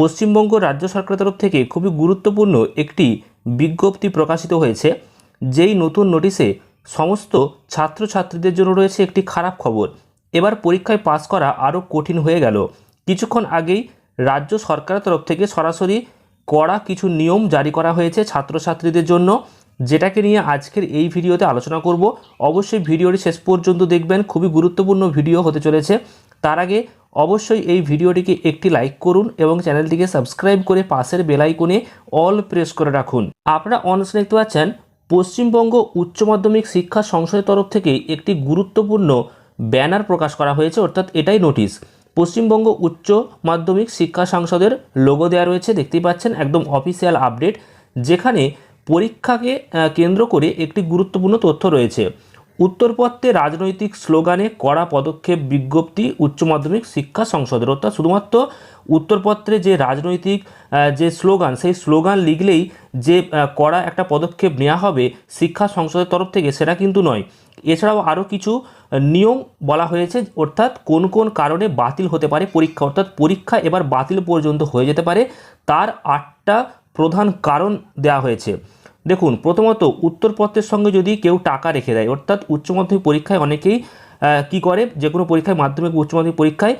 পশ্চিমবঙ্গ রাজ্য সরকারের তরফ থেকে খুবই গুরুত্বপূর্ণ একটি বিজ্ঞপ্তি প্রকাশিত হয়েছে, যেই নতুন নোটিশে সমস্ত ছাত্রছাত্রীদের জন্য রয়েছে একটি খারাপ খবর। এবার পরীক্ষায় পাস করা আরও কঠিন হয়ে গেল। কিছুক্ষণ আগেই রাজ্য সরকারের তরফ থেকে সরাসরি কড়া কিছু নিয়ম জারি করা হয়েছে ছাত্রছাত্রীদের জন্য, যেটাকে নিয়ে আজকের এই ভিডিওতে আলোচনা করব। অবশ্যই ভিডিওটি শেষ পর্যন্ত দেখবেন, খুবই গুরুত্বপূর্ণ ভিডিও হতে চলেছে। তার আগে অবশ্যই এই ভিডিওটিকে একটি লাইক করুন এবং চ্যানেলটিকে সাবস্ক্রাইব করে পাশের বেল আইকনে অল প্রেস করে রাখুন। আপনারা অনস্ক্রিন দেখতে পাচ্ছেন, পশ্চিমবঙ্গ উচ্চ মাধ্যমিক শিক্ষা সংসদের তরফ থেকে একটি গুরুত্বপূর্ণ ব্যানার প্রকাশ করা হয়েছে, অর্থাৎ এটাই নোটিশ পশ্চিমবঙ্গ উচ্চ মাধ্যমিক শিক্ষা সংসদের লোগো দেওয়া রয়েছে, দেখতেই পাচ্ছেন, একদম অফিসিয়াল আপডেট যেখানে পরীক্ষাকে কেন্দ্র করে একটি গুরুত্বপূর্ণ তথ্য রয়েছে। উত্তরপত্রে রাজনৈতিক স্লোগানে কড়া পদক্ষেপ, বিজ্ঞপ্তি, উচ্চ মাধ্যমিক শিক্ষা সংসদের অর্থাৎ শুধুমাত্র উত্তরপত্রে যে রাজনৈতিক যে স্লোগান, সেই স্লোগান লিখলেই যে কড়া একটা পদক্ষেপ নেওয়া হবে শিক্ষা সংসদের তরফ থেকে, সেটা কিন্তু নয়। এছাড়াও আরও কিছু নিয়ম বলা হয়েছে, অর্থাৎ কোন কোন কারণে বাতিল হতে পারে পরীক্ষা, অর্থাৎ পরীক্ষা এবার বাতিল পর্যন্ত হয়ে যেতে পারে, তার আটটা প্রধান কারণ দেওয়া হয়েছে। দেখুন, প্রথমত উত্তরপত্রের সঙ্গে যদি কেউ টাকা রেখে দেয়, অর্থাৎ উচ্চ মাধ্যমিক পরীক্ষায় অনেকেই কি করে? যে কোনো পরীক্ষায়, মাধ্যমিক, উচ্চ মাধ্যমিক পরীক্ষায়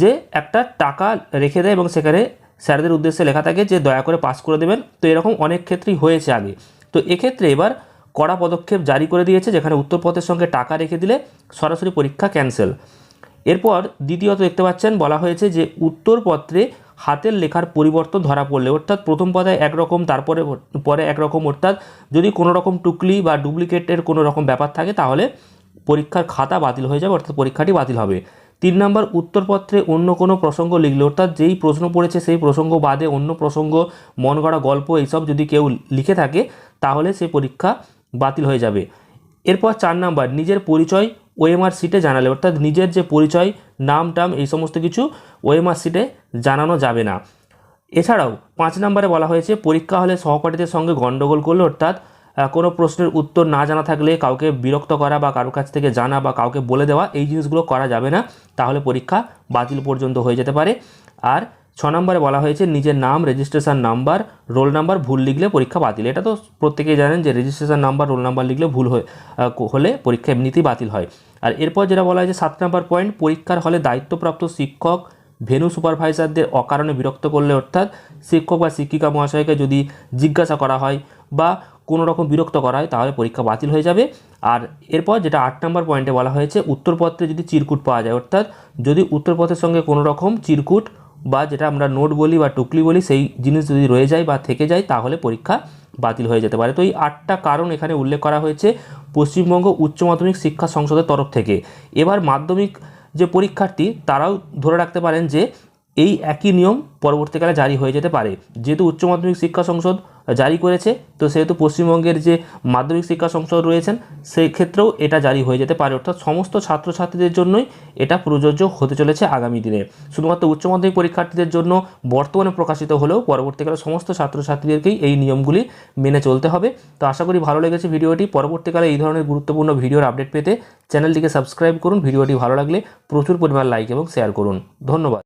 যে একটা টাকা রেখে দেয় এবং সেখানে স্যারদের উদ্দেশ্যে লেখা থাকে যে দয়া করে পাস করে দেবেন। তো এরকম অনেক ক্ষেত্রেই হয়েছে আগে। তো এক্ষেত্রে এবার কড়া পদক্ষেপ জারি করে দিয়েছে, যেখানে উত্তরপত্রের সঙ্গে টাকা রেখে দিলে সরাসরি পরীক্ষা ক্যান্সেল। এরপর দ্বিতীয়ত দেখতে পাচ্ছেন, বলা হয়েছে যে উত্তরপত্রে হাতের লেখার পরিবর্তন ধরা পড়লে, অর্থাৎ প্রথম পদায় একরকম, তারপরে পরে একরকম, অর্থাৎ যদি কোনো রকম টুকলি বা ডুপ্লিকেটের কোনো রকম ব্যাপার থাকে, তাহলে পরীক্ষার খাতা বাতিল হয়ে যাবে, অর্থাৎ পরীক্ষাটি বাতিল হবে। তিন নম্বর, উত্তরপত্রে অন্য কোনো প্রসঙ্গ লিখলে, অর্থাৎ যেই প্রশ্ন পড়েছে সেই প্রসঙ্গ বাদে অন্য প্রসঙ্গ, মন গড়া গল্প, এইসব যদি কেউ লিখে থাকে, তাহলে সে পরীক্ষা বাতিল হয়ে যাবে। এরপর চার নাম্বার, নিজের পরিচয় ওএমআর সিটে জানালে, অর্থাৎ নিজের যে পরিচয়, নাম, টাম, এই সমস্ত কিছু ওএমআর সিটে জানানো যাবে না। এছাড়াও পাঁচ নম্বরে বলা হয়েছে, পরীক্ষা হলে সহপাঠীদের সঙ্গে গণ্ডগোল করলে, অর্থাৎ কোনো প্রশ্নের উত্তর না জানা থাকলে কাউকে বিরক্ত করা বা কারোর কাছ থেকে জানা বা কাউকে বলে দেওয়া, এই জিনিসগুলো করা যাবে না। তাহলে পরীক্ষা বাতিল পর্যন্ত হয়ে যেতে পারে। আর ছ নম্বরে বলা হয়েছে, নিজের নাম রেজিস্ট্রেশন নাম্বার রোল নাম্বার ভুল লিখলে পরীক্ষা বাতিল। এটা তো প্রত্যেকেই জানেন যে রেজিস্ট্রেশন নাম্বার রোল নাম্বার লিখলে ভুল হলে পরীক্ষা এমনিতেই বাতিল হয়। আর এরপর যেটা বলা হয়েছে, সাত নম্বর পয়েন্ট পরীক্ষার হলে দায়িত্বপ্রাপ্ত শিক্ষক, ভেনু সুপারভাইজারদের অকারণে বিরক্ত করলে অর্থাৎ শিক্ষক বা শিক্ষিকা মহাশয়কে যদি জিজ্ঞাসা করা হয় বা কোনো রকম বিরক্ত করা হয়, তাহলে পরীক্ষা বাতিল হয়ে যাবে। আর এরপর যেটা আট নম্বর পয়েন্টে বলা হয়েছে, উত্তরপত্রে যদি চিরকুট পাওয়া যায়, অর্থাৎ যদি উত্তরপত্রের সঙ্গে কোনো রকম চিরকুট বা যেটা আমরা নোট বলি বা টুকলি বলি, সেই জিনিস যদি রয়ে যায় বা থেকে যায়, তাহলে পরীক্ষা বাতিল হয়ে যেতে পারে। তো এই আটটা কারণ এখানে উল্লেখ করা হয়েছে পশ্চিমবঙ্গ উচ্চ মাধ্যমিক শিক্ষা সংসদের তরফ থেকে। এবার মাধ্যমিক যে পরীক্ষার্থী, তারাও ধরে রাখতে পারেন যে, এই একই নিয়ম পরবর্তীকালে জারি হয়ে যেতে পারে। যেহেতু উচ্চ মাধ্যমিক শিক্ষা সংসদ জারি করেছে। তো সেহেতু পশ্চিমবঙ্গের যে মাধ্যমিক শিক্ষা সংসদ রয়েছেন সেই ক্ষেত্রেও এটা জারি হয়ে যেতে পারে। অর্থাৎ সমস্ত ছাত্রছাত্রীদের জন্যই এটা প্রযোজ্য হতে চলেছে আগামী দিনে। শুধুমাত্র উচ্চ মাধ্যমিক পরীক্ষার্থীদের জন্য বর্তমানে প্রকাশিত হলেও পরবর্তীকালে সমস্ত ছাত্রছাত্রীদেরকেই এই নিয়মগুলি মেনে চলতে হবে। তো আশা করি ভালো লেগেছে ভিডিওটি। পরবর্তীকালে এই ধরনের গুরুত্বপূর্ণ ভিডিওর আপডেট পেতে চ্যানেলটিকে সাবস্ক্রাইব করুন। ভিডিওটি ভালো লাগলে প্রচুর পরিমাণ লাইক এবং শেয়ার করুন। ধন্যবাদ।